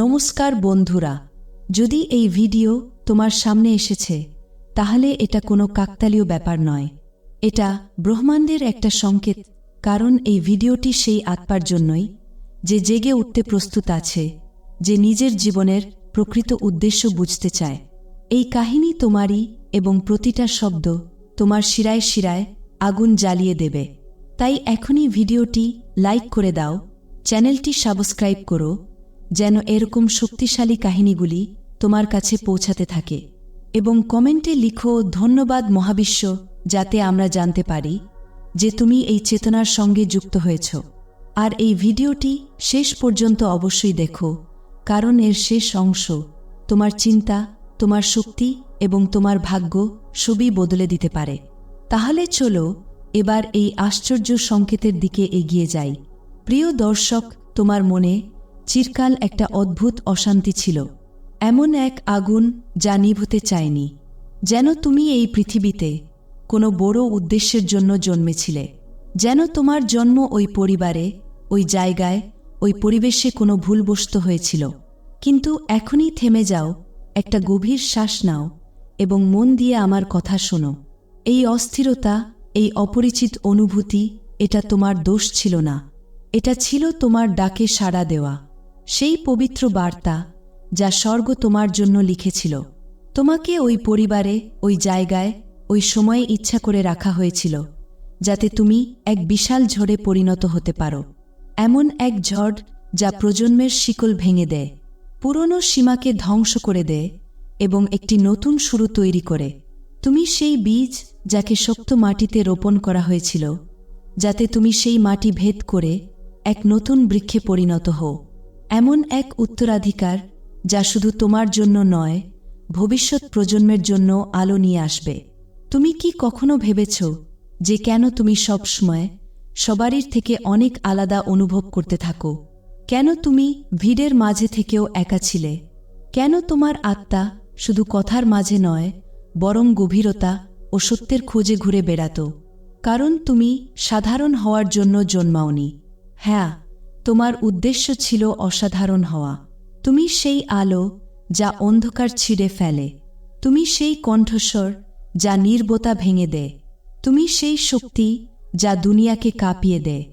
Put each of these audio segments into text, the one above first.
নমস্কার বন্ধুরা, যদি এই ভিডিও তোমার সামনে এসেছে, তাহলে এটা কোনো কাকতালীয় ব্যাপার নয়। এটা ব্রহ্মাণ্ডের একটা সংকেত, কারণ এই ভিডিওটি সেই আত্মার জন্যই যে জেগে উঠতে প্রস্তুত আছে, যে নিজের জীবনের প্রকৃত উদ্দেশ্য বুঝতে চায়। এই কাহিনী তোমারই এবং প্রতিটা শব্দ তোমার শিরায় শিরায় আগুন জ্বালিয়ে দেবে। তাই এখনই ভিডিওটি লাইক করে দাও, চ্যানেলটি সাবস্ক্রাইব করো যেন এরকম শক্তিশালী কাহিনীগুলি তোমার কাছে পৌঁছাতে থাকে। এবং কমেন্টে লিখো, ধন্যবাদ মহাবিশ্ব, যাতে আমরা জানতে পারি যে তুমি এই চেতনার সঙ্গে যুক্ত হয়েছ। আর এই ভিডিওটি শেষ পর্যন্ত অবশ্যই দেখো, কারণ এর শেষ অংশ তোমার চিন্তা, তোমার শক্তি এবং তোমার ভাগ্য সবই বদলে দিতে পারে। তাহলে চলো এবার এই আশ্চর্য সংকেতের দিকে এগিয়ে যাই। প্রিয় দর্শক, তোমার মনে চিরকাল একটা অদ্ভুত অশান্তি ছিল। এমন এক আগুন যা নিভতে চায়নি। যেন তুমি এই পৃথিবীতে কোনো বড় উদ্দেশ্যের জন্য জন্মেছিলে। যেন তোমার জন্ম ওই পরিবারে, ওই জায়গায়, ওই পরিবেশে কোনো ভুলবশত হয়েছিল। কিন্তু এখনই থেমে যাও, একটা গভীর শ্বাস নাও এবং মন দিয়ে আমার কথা শোনো। এই অস্থিরতা, এই অপরিচিত অনুভূতি, এটা তোমার দোষ ছিল না। এটা ছিল তোমার ডাকে সাড়া দেওয়া। সেই পবিত্র বার্তা যা স্বর্গ তোমার জন্য লিখেছিল। তোমাকে ওই পরিবারে, ওই জায়গায়, ওই সময়ে ইচ্ছা করে রাখা হয়েছিল, যাতে তুমি এক বিশাল ঝড়ে পরিণত হতে পারো। এমন এক ঝড় যা প্রজন্মের শিকল ভেঙে দেয়, পুরনো সীমাকে ধ্বংস করে দেয় এবং একটি নতুন শুরু তৈরি করে। তুমি সেই বীজ যাকে শক্ত মাটিতে রোপণ করা হয়েছিল, যাতে তুমি সেই মাটি ভেদ করে এক নতুন বৃক্ষে পরিণত হও। এমন এক উত্তরাধিকার যা শুধু তোমার জন্য নয়, ভবিষ্যৎ প্রজন্মের জন্য আলো নিয়ে আসবে। তুমি কি কখনো ভেবেছ যে কেন তুমি সবসময় সবারই থেকে অনেক আলাদা অনুভব করতে থাকো? কেন তুমি ভিড়ের মাঝে থেকেও একা ছিলে? কেন তোমার আত্মা শুধু কথার মাঝে নয়, বরং গভীরতা ও সত্যের খোঁজে ঘুরে বেড়াত? কারণ তুমি সাধারণ হওয়ার জন্য জন্মাওনি। হ্যাঁ তোমার উদ্দেশ্য ছিল অসাধারণ হওয়া। তুমি সেই আলো যা অন্ধকার ছিঁড়ে ফেলে। তুমি সেই কণ্ঠস্বর যা নির্বতা ভেঙে দেয়। তুমি সেই শক্তি যা দুনিয়াকে কাঁপিয়ে দেয়।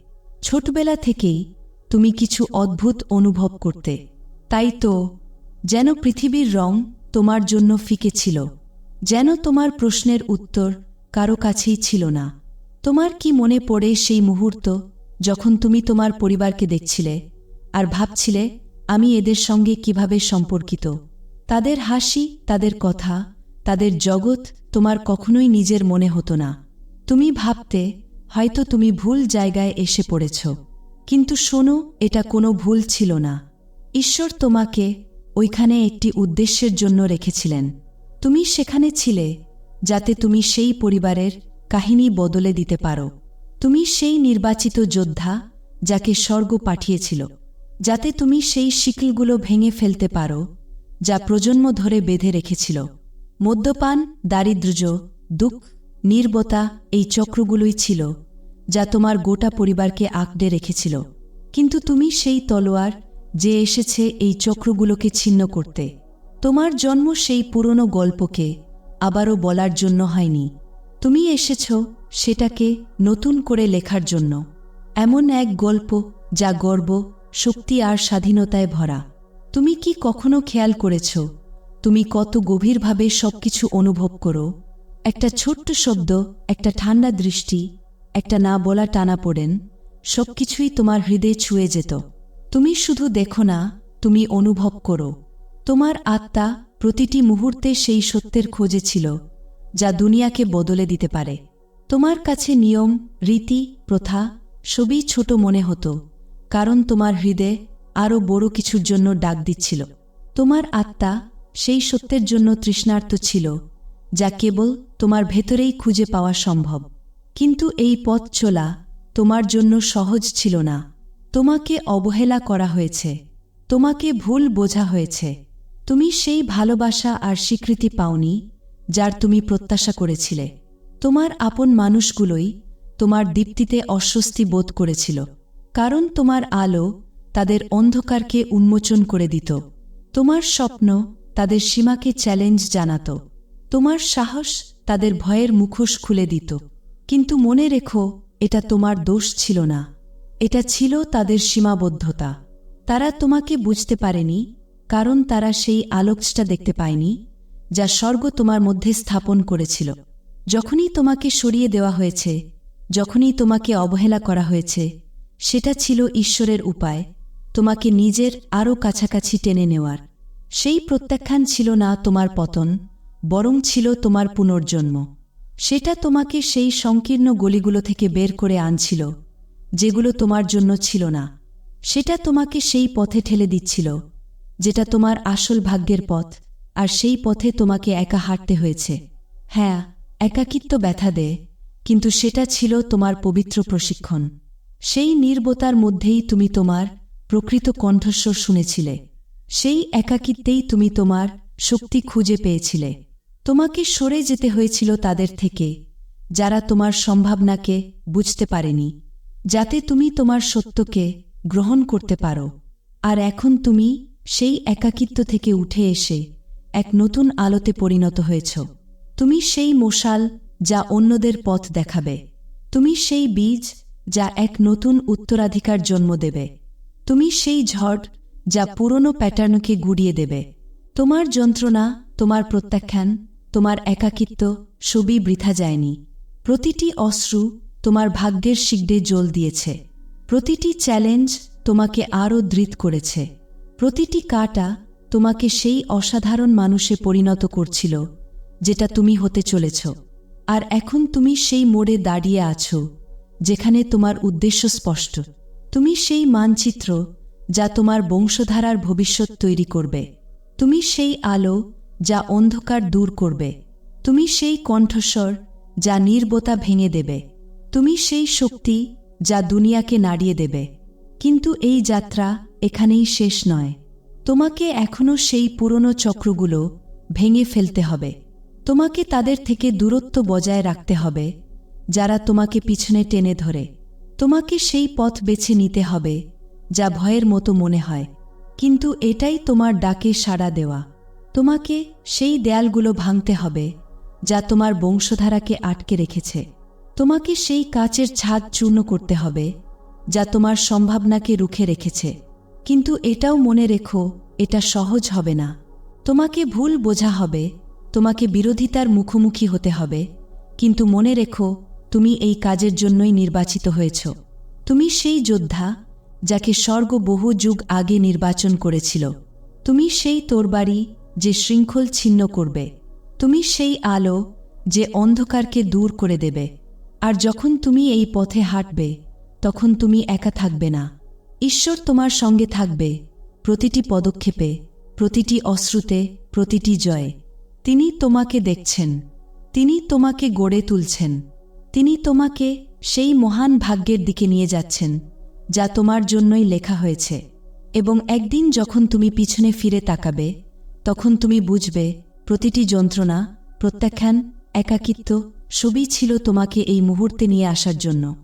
ছোটবেলা থেকেই তুমি কিছু অদ্ভুত অনুভব করতে। তাই তো, যেন পৃথিবীর রং তোমার জন্য ফিকে ছিল। যেন তোমার প্রশ্নের উত্তর কারও কাছেই ছিল না। তোমার কি মনে পড়ে সেই মুহূর্ত? যখন তুমি তোমার পরিবারকে দেখছিলে আর ভাবছিলে, আমি এদের সঙ্গে কীভাবে সম্পর্কিত? তাদের হাসি, তাদের কথা, তাদের জগৎ তোমার কখনোই নিজের মনে হতো না। তুমি ভাবতে, হয়তো তুমি ভুল জায়গায় এসে পড়েছ। কিন্তু শোনো, এটা কোনো ভুল ছিল না। ঈশ্বর তোমাকে ওইখানে একটি উদ্দেশ্যের জন্য রেখেছিলেন। তুমি সেখানে ছিলে যাতে তুমি সেই পরিবারের কাহিনী বদলে দিতে পারো। তুমি সেই নির্বাচিত যোদ্ধা যাকে স্বর্গ পাঠিয়েছিল, যাতে তুমি সেই শিকলগুলো ভেঙে ফেলতে পারো, যা প্রজন্ম ধরে বেঁধে রেখেছিল। মদ্যপান, দারিদ্র্য, দুঃখ, নির্বতা এই চক্রগুলোই ছিল, যা তোমার গোটা পরিবারকে আঁকড়ে রেখেছিল। কিন্তু তুমি সেই তলোয়ার যে এসেছে এই চক্রগুলোকে ছিন্ন করতে। তোমার জন্ম সেই পুরনো গল্পকে আবারও বলার জন্য হয়নি। তুমি এসেছ সেটাকে নতুন করে লেখার জন্য। এমন এক গল্প যা গর্ব, শক্তি আর স্বাধীনতায় ভরা। তুমি কি কখনো খেয়াল করেছ? তুমি কত গভীরভাবে সবকিছু অনুভব করো? একটা ছোট্ট শব্দ, একটা ঠান্ডা দৃষ্টি, একটা না বলা টানা পড়েন, সবকিছুই তোমার হৃদয়ে ছুঁয়ে যেত। তুমি শুধু দেখো না, তুমি অনুভব করো। তোমার আত্মা প্রতিটি মুহূর্তে সেই সত্যের খোঁজে ছিল। যা দুনিয়াকে বদলে দিতে পারে। তোমার কাছে নিয়ম, রীতি, প্রথা সবই ছোট মনে হতো, কারণ তোমার হৃদয়ে আরও বড় কিছুর জন্য ডাক দিচ্ছিল। তোমার আত্মা সেই সত্যের জন্য তৃষ্ণার্ত ছিল, যা কেবল তোমার ভেতরেই খুঁজে পাওয়া সম্ভব। কিন্তু এই পথ চলা তোমার জন্য সহজ ছিল না। তোমাকে অবহেলা করা হয়েছে, তোমাকে ভুল বোঝা হয়েছে। তুমি সেই ভালোবাসা আর স্বীকৃতি পাওনি যার তুমি প্রত্যাশা করেছিলে। তোমার আপন মানুষগুলোই তোমার দীপ্তিতে অস্বস্তি বোধ করেছিল, কারণ তোমার আলো তাদের অন্ধকারকে উন্মোচন করে দিত। তোমার স্বপ্ন তাদের সীমাকে চ্যালেঞ্জ জানাত। তোমার সাহস তাদের ভয়ের মুখোশ খুলে দিত। কিন্তু মনে রেখো, এটা তোমার দোষ ছিল না। এটা ছিল তাদের সীমাবদ্ধতা। তারা তোমাকে বুঝতে পারেনি, কারণ তারা সেই আলোকটা দেখতে পায়নি। যা স্বর্গ তোমার মধ্যে স্থাপন করেছিল। যখনই তোমাকে সরিয়ে দেওয়া হয়েছে, যখনই তোমাকে অবহেলা করা হয়েছে, সেটা ছিল ঈশ্বরের উপায়, তোমাকে নিজের আরও কাছাকাছি টেনে নেওয়ার। সেই প্রত্যাখ্যান ছিল না তোমার পতন, বরং ছিল তোমার পুনর্জন্ম। সেটা তোমাকে সেই সংকীর্ণ গলিগুলো থেকে বের করে আনছিল, যেগুলো তোমার জন্য ছিল না। সেটা তোমাকে সেই পথে ঠেলে দিচ্ছিল, যেটা তোমার আসল ভাগ্যের পথ। আর সেই পথে তোমাকে একা হাঁটতে হয়েছে। হ্যাঁ একাকিত্ব ব্যথা দেয়, কিন্তু সেটা ছিল তোমার পবিত্র প্রশিক্ষণ। সেই নির্বতার মধ্যেই তুমি তোমার প্রকৃত কণ্ঠস্বর শুনেছিলে। সেই একাকিত্বেই তুমি তোমার শক্তি খুঁজে পেয়েছিলে। তোমাকে সরে যেতে হয়েছিল তাদের থেকে, যারা তোমার সম্ভাবনাকে বুঝতে পারেনি, যাতে তুমি তোমার সত্যকে গ্রহণ করতে পারো। আর এখন তুমি সেই একাকিত্ব থেকে উঠে এসে এক নতুন আলোতে পরিণত হয়েছ। তুমি সেই মশাল যা অন্যদের পথ দেখাবে। তুমি সেই বীজ যা এক নতুন উত্তরাধিকার জন্ম দেবে। তুমি সেই ঝড় যা পুরনো প্যাটার্নকে গুড়িয়ে দেবে। তোমার যন্ত্রণা, তোমার প্রত্যাখ্যান, তোমার একাকিত্ব সবই বৃথা যায়নি। প্রতিটি অশ্রু তোমার ভাগ্যের শিগডে জল দিয়েছে। প্রতিটি চ্যালেঞ্জ তোমাকে আরও দৃঢ় করেছে। প্রতিটি কাটা তোমাকে সেই অসাধারণ মানুষে পরিণত করছিল, যেটা তুমি হতে চলেছ। আর এখন তুমি সেই মোড়ে দাঁড়িয়ে আছো, যেখানে তোমার উদ্দেশ্য স্পষ্ট। তুমি সেই মানচিত্র যা তোমার বংশধারার ভবিষ্যৎ তৈরি করবে। তুমি সেই আলো যা অন্ধকার দূর করবে। তুমি সেই কণ্ঠস্বর যা নির্বতা ভেঙে দেবে। তুমি সেই শক্তি যা দুনিয়াকে নাড়িয়ে দেবে। কিন্তু এই যাত্রা এখানেই শেষ নয়। তোমাকে এখনও সেই পুরনো চক্রগুলো ভেঙে ফেলতে হবে। তোমাকে তাদের থেকে দূরত্ব বজায় রাখতে হবে, যারা তোমাকে পিছনে টেনে ধরে। তোমাকে সেই পথ বেছে নিতে হবে, যা ভয়ের মতো মনে হয়। কিন্তু এটাই তোমার ডাকে সাড়া দেওয়া। তোমাকে সেই দেয়ালগুলো ভাঙতে হবে, যা তোমার বংশধারাকে আটকে রেখেছে। তোমাকে সেই কাচের ছাদ চূর্ণ করতে হবে, যা তোমার সম্ভাবনাকে রুখে রেখেছে। কিন্তু এটাও মনে রেখো, এটা সহজ হবে না। তোমাকে ভুল বোঝা হবে, তোমাকে বিরোধিতার মুখোমুখি হতে হবে। কিন্তু মনে রেখো, তুমি এই কাজের জন্যই নির্বাচিত হয়েছ। তুমি সেই যোদ্ধা যাকে স্বর্গ বহু যুগ আগে নির্বাচন করেছিল। তুমি সেই তোরবাড়ি যে শৃঙ্খল ছিন্ন করবে। তুমি সেই আলো যে অন্ধকারকে দূর করে দেবে। আর যখন তুমি এই পথে হাঁটবে, তখন তুমি একা থাকবে না। ঈশ্বর তোমার সঙ্গে থাকবে, প্রতিটি পদক্ষেপে, প্রতিটি অশ্রুতে, প্রতিটি জয়ে। তিনি তোমাকে দেখছেন, তিনি তোমাকে গড়ে তুলছেন, তিনি তোমাকে সেই মহান ভাগ্যের দিকে নিয়ে যাচ্ছেন, যা তোমার জন্যই লেখা হয়েছে। এবং একদিন যখন তুমি পিছনে ফিরে তাকাবে, তখন তুমি বুঝবে, প্রতিটি যন্ত্রণা, প্রত্যাখ্যান, একাকিত্ব, সবই ছিল তোমাকে এই মুহূর্তে নিয়ে আসার জন্য।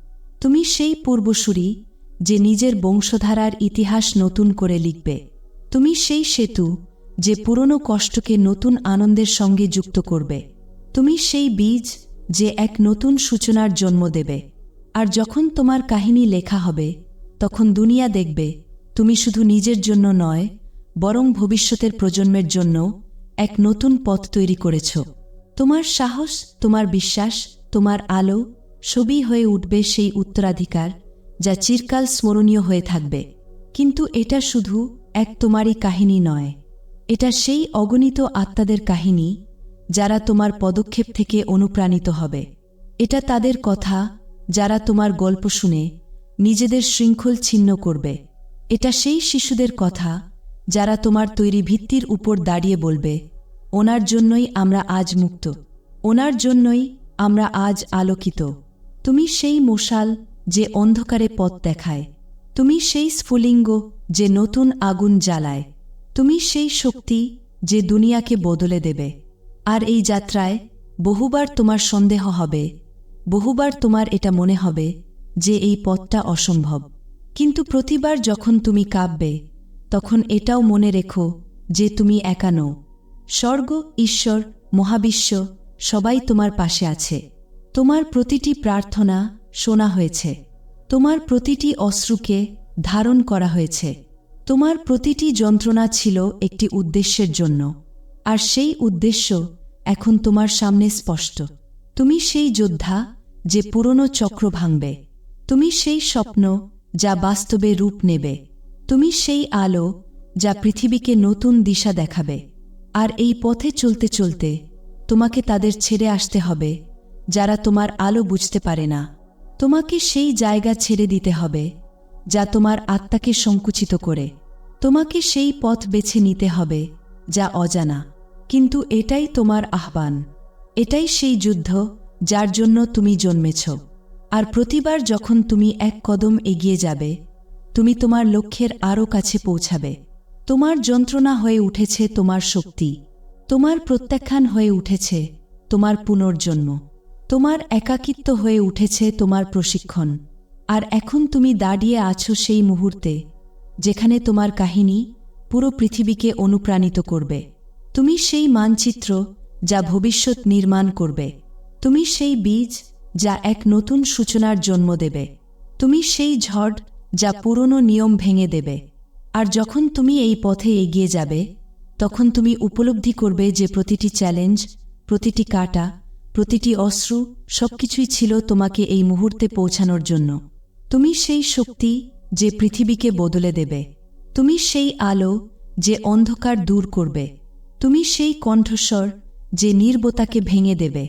তুমি সেই পূর্বসূরি যে নিজের বংশধারার ইতিহাস নতুন করে লিখবে। তুমি সেই সেতু যে পুরনো কষ্টকে নতুন আনন্দের সঙ্গে যুক্ত করবে। তুমি সেই বীজ যে এক নতুন সূচনার জন্ম দেবে। আর যখন তোমার কাহিনী লেখা হবে, তখন দুনিয়া দেখবে তুমি শুধু নিজের জন্য নয়, বরং ভবিষ্যতের প্রজন্মের জন্য এক নতুন পথ তৈরি করেছ। তোমার সাহস, তোমার বিশ্বাস, তোমার আলো সবই হয়ে উঠবে সেই উত্তরাধিকার যা চিরকাল স্মরণীয় হয়ে থাকবে। কিন্তু এটা শুধু এক তোমারই কাহিনী নয়। এটা সেই অগণিত আত্মাদের কাহিনী, যারা তোমার পদক্ষেপ থেকে অনুপ্রাণিত হবে। এটা তাদের কথা, যারা তোমার গল্প শুনে নিজেদের শৃঙ্খল ছিন্ন করবে। এটা সেই শিশুদের কথা, যারা তোমার তৈরি ভিত্তির উপর দাঁড়িয়ে বলবে, ওনার জন্যই আমরা আজ মুক্ত। ওনার জন্যই আমরা আজ আলোকিত। তুমি সেই মশাল যে অন্ধকারে পথ দেখায়। তুমি সেই স্ফুলিঙ্গ যে নতুন আগুন জ্বালায়। তুমি সেই শক্তি যে দুনিয়াকে বদলে দেবে। আর এই যাত্রায় বহুবার তোমার সন্দেহ হবে। বহুবার তোমার এটা মনে হবে যে এই পথটা অসম্ভব। কিন্তু প্রতিবার যখন তুমি কাঁপবে, তখন এটাও মনে রেখো যে তুমি একা নও। স্বর্গ, ঈশ্বর, মহাবিশ্ব সবাই তোমার পাশে আছে। তোমার প্রতিটি প্রার্থনা শোনা হয়েছে, তোমার প্রতিটি অশ্রুকে ধারণ করা হয়েছে। তোমার প্রতিটি যন্ত্রণা ছিল একটি উদ্দেশ্যের জন্য, আর সেই উদ্দেশ্য এখন তোমার সামনে স্পষ্ট। তুমি সেই যোদ্ধা যে পুরনো চক্র ভাঙবে। তুমি সেই স্বপ্ন যা বাস্তবে রূপ নেবে। তুমি সেই আলো যা পৃথিবীকে নতুন দিশা দেখাবে। আর এই পথে চলতে চলতে তোমাকে তাদের ছেড়ে আসতে হবে, যারা তোমার আলো বুঝতে পারে না। তোমাকে সেই জায়গা ছেড়ে দিতে হবে, যা তোমার আত্মাকে সংকুচিত করে। তোমাকে সেই পথ বেছে নিতে হবে, যা অজানা। কিন্তু এটাই তোমার আহ্বান। এটাই সেই যুদ্ধ, যার জন্য তুমি জন্মেছ। আর প্রতিবার যখন তুমি এক কদম এগিয়ে যাবে, তুমি তোমার লক্ষ্যের আরও কাছে পৌঁছাবে। তোমার যন্ত্রণা হয়ে উঠেছে তোমার শক্তি। তোমার প্রত্যাখ্যান হয়ে উঠেছে তোমার পুনর্জন্ম। তোমার একাকিত্ব হয়ে উঠেছে তোমার প্রশিক্ষণ। আর এখন তুমি দাঁড়িয়ে আছো সেই মুহূর্তে, যেখানে তোমার কাহিনী পুরো পৃথিবীকে অনুপ্রাণিত করবে। তুমি সেই মানচিত্র যা ভবিষ্যৎ নির্মাণ করবে। তুমি সেই বীজ যা এক নতুন সূচনার জন্ম দেবে। তুমি সেই ঝড় যা পুরনো নিয়ম ভেঙে দেবে। আর যখন তুমি এই পথে এগিয়ে যাবে, তখন তুমি উপলব্ধি করবে যে প্রতিটি চ্যালেঞ্জ, প্রতিটি কাটা প্রতিটি অশ্রু সবকিছুই ছিল তোমাকে এই মুহূর্তে পৌঁছানোর জন্য। তুমি সেই শক্তি যে পৃথিবীকে বদলে দেবে। তুমি সেই আলো যে অন্ধকার দূর করবে। তুমি সেই কণ্ঠস্বর যে নির্বতাকে ভেঙে দেবে।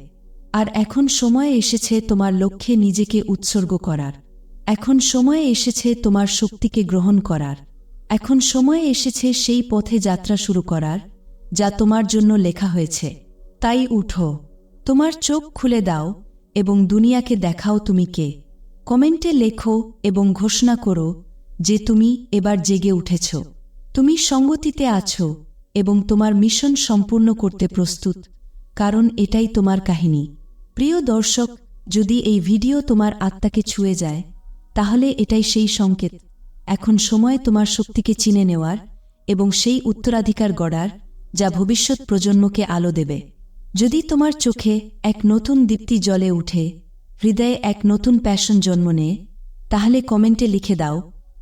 আর এখন সময় এসেছে তোমার লক্ষ্যে নিজেকে উৎসর্গ করার। এখন সময় এসেছে তোমার শক্তিকে গ্রহণ করার। এখন সময় এসেছে সেই পথে যাত্রা শুরু করার, যা তোমার জন্য লেখা হয়েছে। তাই উঠো। তোমার চোখ খুলে দাও এবং দুনিয়াকে দেখাও তুমি কে। কমেন্টে লেখো এবং ঘোষণা করো যে তুমি এবার জেগে উঠেছ। তুমি সঙ্গতিতে আছো এবং তোমার মিশন সম্পূর্ণ করতে প্রস্তুত, কারণ এটাই তোমার কাহিনী। প্রিয় দর্শক, যদি এই ভিডিও তোমার আত্মাকে ছুঁয়ে যায়, তাহলে এটাই সেই সংকেত। এখন সময় তোমার শক্তিকে চিনে নেওয়ার এবং সেই উত্তরাধিকার গড়ার যা ভবিষ্যৎ প্রজন্মকে আলো দেবে। যদি তোমার চোখে এক নতুন দীপ্তি জলে উঠে, হৃদয়ে এক নতুন প্যাশন জন্ম নেয় তাহলে কমেন্টে লিখে দাও,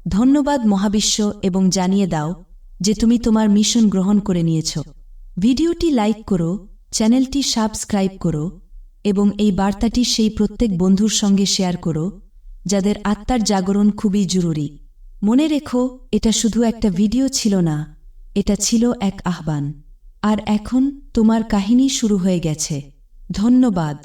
ধন্যবাদ মহাবিশ্ব এবং জানিয়ে দাও যে তুমি তোমার মিশন গ্রহণ করে নিয়েছ। ভিডিওটি লাইক করো, চ্যানেলটি সাবস্ক্রাইব করো এবং এই বার্তাটি সেই প্রত্যেক বন্ধুর সঙ্গে শেয়ার করো, যাদের আত্মার জাগরণ খুবই জরুরি। মনে রেখো, এটা শুধু একটা ভিডিও ছিল না, এটা ছিল এক আহ্বান। আর এখন তোমার কাহিনী শুরু হয়ে গেছে। ধন্যবাদ।